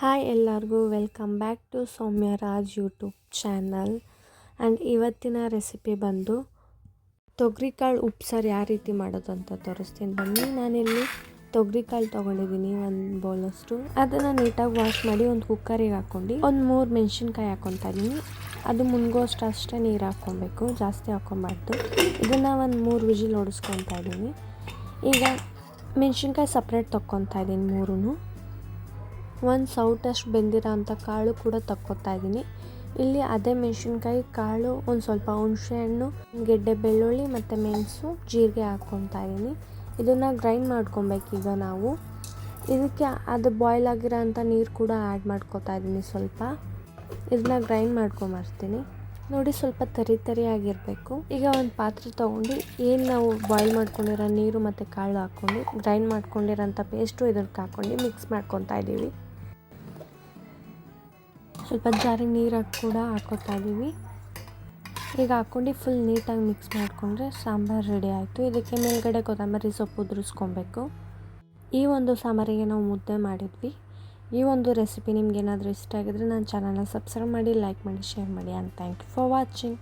Hi ಎಲ್ಲರಿಗೂ welcome back to Soumya Raj YouTube channel and ಇವತ್ತಿನ recipe ಬಂದು ತೊಗರಿಕಾಳು ಉಪ್ಸಾರು ಯಾವ ರೀತಿ ಮಾಡೋದು ಅಂತ ತೋರಿಸ್ತೀನಿ. ಬನ್ನಿ, ನಾನಿಲ್ಲಿ ತೊಗರಿಕಾಳು ತೊಗೊಂಡಿದ್ದೀನಿ ಒಂದು ಬೌಲಷ್ಟು. ಅದನ್ನು ನೀಟಾಗಿ ವಾಶ್ ಮಾಡಿ ಒಂದು ಕುಕ್ಕರಿಗೆ ಹಾಕ್ಕೊಂಡು ಒಂದು ಮೂರು ಮೆಣಸಿನ್ಕಾಯಿ ಹಾಕ್ಕೊತಾ ಇದ್ದೀನಿ ಅದು ಮುನ್ಗೋಷ್ಟು ಅಷ್ಟೇ ನೀರು ಹಾಕ್ಕೊಬೇಕು, ಜಾಸ್ತಿ ಹಾಕ್ಕೊಬಾರ್ದು. ಇದನ್ನು ಒಂದು ಮೂರು ವಿಜಿಲ್ ಓಡಿಸ್ಕೊತಾ ಇದ್ದೀನಿ ಈಗ ಮೆಣಸಿನ್ಕಾಯಿ ಸಪ್ರೇಟ್ ತೊಗೊತಾ ಇದ್ದೀನಿ ಮೂರೂ ಒಂದು ಸೌಟಷ್ಟು ಬೆಂದಿರೋ ಅಂಥ ಕಾಳು ಕೂಡ ತಕ್ಕೊತಾ ಇದ್ದೀನಿ. ಇಲ್ಲಿ ಅದೇ ಮೆಣಸಿನ್ಕಾಯಿ ಕಾಳು ಒಂದು ಸ್ವಲ್ಪ ಹುಣಸೆಹಣ್ಣು ಗೆಡ್ಡೆ ಬೆಳ್ಳುಳ್ಳಿ ಮತ್ತು ಮೆಣಸು ಜೀರಿಗೆ ಹಾಕ್ಕೊತಾ ಇದ್ದೀನಿ. ಇದನ್ನು ಗ್ರೈಂಡ್ ಮಾಡ್ಕೊಬೇಕೀಗ ನಾವು. ಇದಕ್ಕೆ ಅದು ಬಾಯ್ಲ್ ಆಗಿರೋ ಅಂಥ ನೀರು ಕೂಡ ಆ್ಯಡ್ ಮಾಡ್ಕೊತಾ ಇದ್ದೀನಿ ಸ್ವಲ್ಪ. ಇದನ್ನ ಗ್ರೈಂಡ್ ಮಾಡ್ಕೊಂಬರ್ತೀನಿ. ನೋಡಿ ಸ್ವಲ್ಪ ತರಿ ತರಿ ಆಗಿರಬೇಕು. ಈಗ ಒಂದು ಪಾತ್ರೆ ತೊಗೊಂಡು ಏನು ನಾವು ಬಾಯ್ಲ್ ಮಾಡ್ಕೊಂಡಿರೋ ನೀರು ಮತ್ತು ಕಾಳು ಹಾಕ್ಕೊಂಡು, ಗ್ರೈಂಡ್ ಮಾಡ್ಕೊಂಡಿರೋಂಥ ಪೇಸ್ಟು ಇದಕ್ಕೆ ಹಾಕ್ಕೊಂಡು ಮಿಕ್ಸ್ ಮಾಡ್ಕೊತಾ ಇದ್ದೀವಿ. ಸ್ವಲ್ಪ ಜಾರಿ ನೀರು ಕೂಡ ಹಾಕೋತಾ ಇದ್ದೀವಿ ಈಗ ಹಾಕ್ಕೊಂಡು ಫುಲ್ ನೀಟಾಗಿ ಮಿಕ್ಸ್ ಮಾಡಿಕೊಂಡ್ರೆ ಸಾಂಬಾರು ರೆಡಿ ಆಯಿತು. ಇದಕ್ಕೆ ಮೇಲ್ಗಡೆ ಕೊತ್ತಂಬರಿ ಸೊಪ್ಪು ಉದುರಿಸ್ಕೊಬೇಕು. ಈ ಒಂದು ಸಾಂಬಾರಿಗೆ ನಾವು ಮುದ್ದೆ ಮಾಡಿದ್ವಿ. ಈ ಒಂದು ರೆಸಿಪಿ ನಿಮ್ಗೆ ಏನಾದರೂ ಇಷ್ಟ ಆಗಿದ್ರೆ ನನ್ನ ಚಾನಲ್ನ ಸಬ್ಸ್ಕ್ರೈಬ್ ಮಾಡಿ ಲೈಕ್ ಮಾಡಿ ಶೇರ್ ಮಾಡಿ and thank you for watching